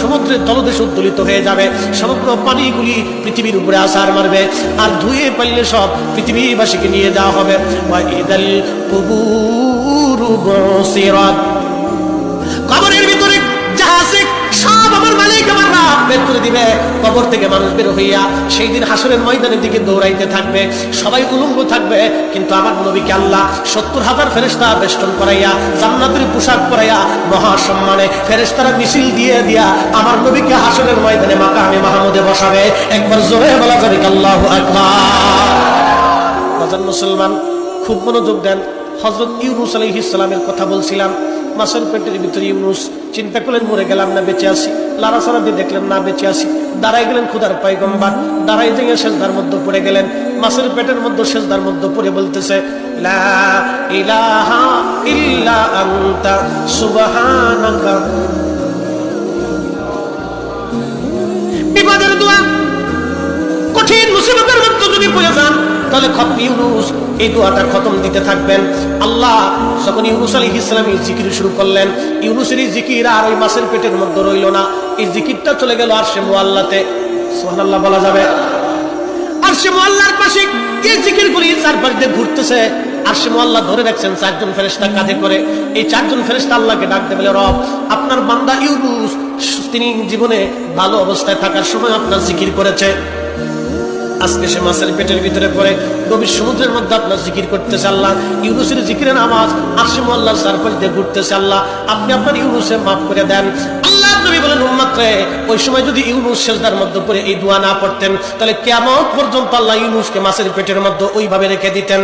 সমুদ্রের তলদেশ উদ্দোলিত হয়ে যাবে। সমগ্র পানিগুলি পৃথিবীর উপরে আসার মারবে। আর ধুয়ে পাইলে সব পৃথিবীবাসীকে নিয়ে যাওয়া হবে। বা ইদাল কবুর বসিরাত। বের করে দিবে, কবর থেকে মানুষ বের হইয়া সেই দিন হাসরের ময়দানের দিকে দৌড়াইতে থাকবে, সবাই উলঙ্গ থাকবে, কিন্তু আমার নবীকে আল্লাহ সত্তর হাজার ফেরেস্তা বেষ্টন করাইয়া, জান্নাতের পোশাক পরাইয়া মহা সম্মানে ফেরেস্তারা মিছিল দিয়ে দিয়া আমার নবীকে হাসরের ময়দানে মাকামে মাহমুদে বসাবে। একবার জোরে বলা যাবে আল্লাহ আকবার। মুসলমান, খুব মনোযোগ দেন। হজরত ইউনুস আলহ ইসলামের কথা বলছিলাম। মাসের পেটের ভিতরে ইউনুস, চিন্তা করলেন মরে গেলাম না, বেঁচে আসি লারাসারা দিয়ে দেখলেন, না, বেঁচে আসি দাঁড়াই গেলেন খুদার পাইগম্বার। দাঁড়াই দিয়ে শেষদার মধ্যে পড়ে গেলেন। মাসের পেটের মধ্যে শেষদার মধ্যে পড়ে বলতেছে বিপদের দোয়া, কঠিন মুসিবতের যান তাহলে খত ইউনুস এই দোয়াটা খতম দিতে থাকবেন। আল্লাহ যখন ইউনুস আলী ইসলামী জিকির শুরু করলেন, ইউনুসের জিকির আর ওই মাসের পেটের মধ্যে রইল না। এই জিকিরটা চলে গেল আর সে মোয়াল্লাতে সোহানাল্লাহ বলা যাবে। আর সে মোয়াল্লার পাশে এই জিকির গুলি চারপাশ দিয়ে ঘুরতেছে। আর সে ধরে রাখছেন চারজন ফেরেস্তা কাঁধে করে। এই চারজন ফেরেস্তা আল্লাহকে ডাকতে বলে, রব, আপনার বান্দা ইউনুস, তিনি জীবনে ভালো অবস্থায় থাকার সময় আপনার জিকির করেছে। আজকে সে মাছের পেটের ভিতরে পড়ে, গভীর সমুদ্রের মধ্যে আপনার জিকির করতে আল্লাহ, ইউনুসের জিকিরের আওয়াজ আসিম আল্লাহ সার্কল দিয়ে ঘুরতে আল্লাহ, আপনি আপনার ইউনুসে মাফ করে দেন। বলেন উম্মাত্রে ওই সময় যদি ইউনুস শেষদার মধ্যে পড়ে এই দোয়া না পড়তেন, তাহলে কেমন পর্যন্ত আল্লাহ ইউনুসকে মাছের পেটের মধ্যে ওইভাবে রেখে দিতেন।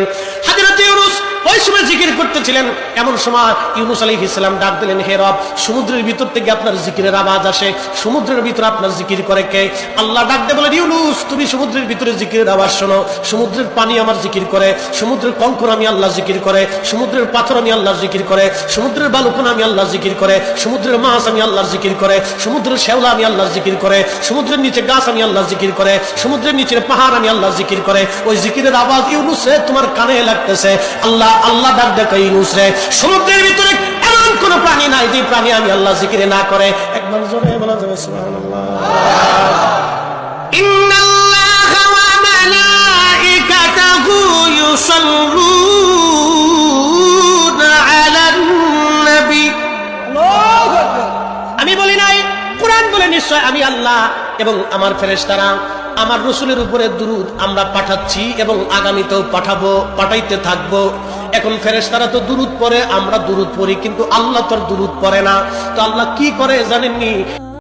হাজিরাতে ইউনুস ওই সময় জিকির করতেছিলেন। এমন সময় ইউনুস আলী ইসলাম ডাক দিলেন, হে রব, সমুদ্রের ভিতর থেকে আপনার জিকিরের আওয়াজ আসে। সমুদ্রের ভিতর আপনার জিকির করে কে? আল্লাহ ডাক দিয়ে বলেন ইউনুস, তুমি সমুদ্রের ভিতরে জিকিরের আওয়াজ শোনো। সমুদ্রের পানি আমার জিকির করে। সমুদ্রের কঙ্কর আমি আল্লাহ জিকির করে। সমুদ্রের পাথর আমি আল্লাহ জিকির করে। সমুদ্রের বালুকোনা আমি আল্লাহ জিকির করে। সমুদ্রের মাছ আমি আল্লাহর জিকির করে। সমুদ্রের শেওলা আমি আল্লাহর জিকির করে। সমুদ্রের নিচে গাছ আমি আল্লাহ জিকির করে। সমুদ্রের নিচের পাহাড় আমি আল্লাহ জিকির করে। ওই জিকিরের আওয়াজ ইউনুস তোমার কানে লাগতেছে। আল্লাহ আল্লাহ সমুদ্রের ভিতরে এমন কোন প্রাণী নাই যে প্রাণী আমি আল্লাহ জিকিরে না করে। একবার জোরে বলা যাবে আমি বলি নাই কোরআন বলে নিশ্চয় আমি আল্লাহ এবং আমার ফেরেস্তারা আমার রসুলের উপরে দুরুদ আমরা পাঠাচ্ছি এবং আগামীতেও পাঠাবো পাঠাইতে থাকব। এখন ফেরেশতারা তো দুরুদ পরে আমরা দুরুদ পড়ি, কিন্তু আল্লাহ তোর দুরুদ পড়ে না। তো আল্লাহ কি করে জানেননি?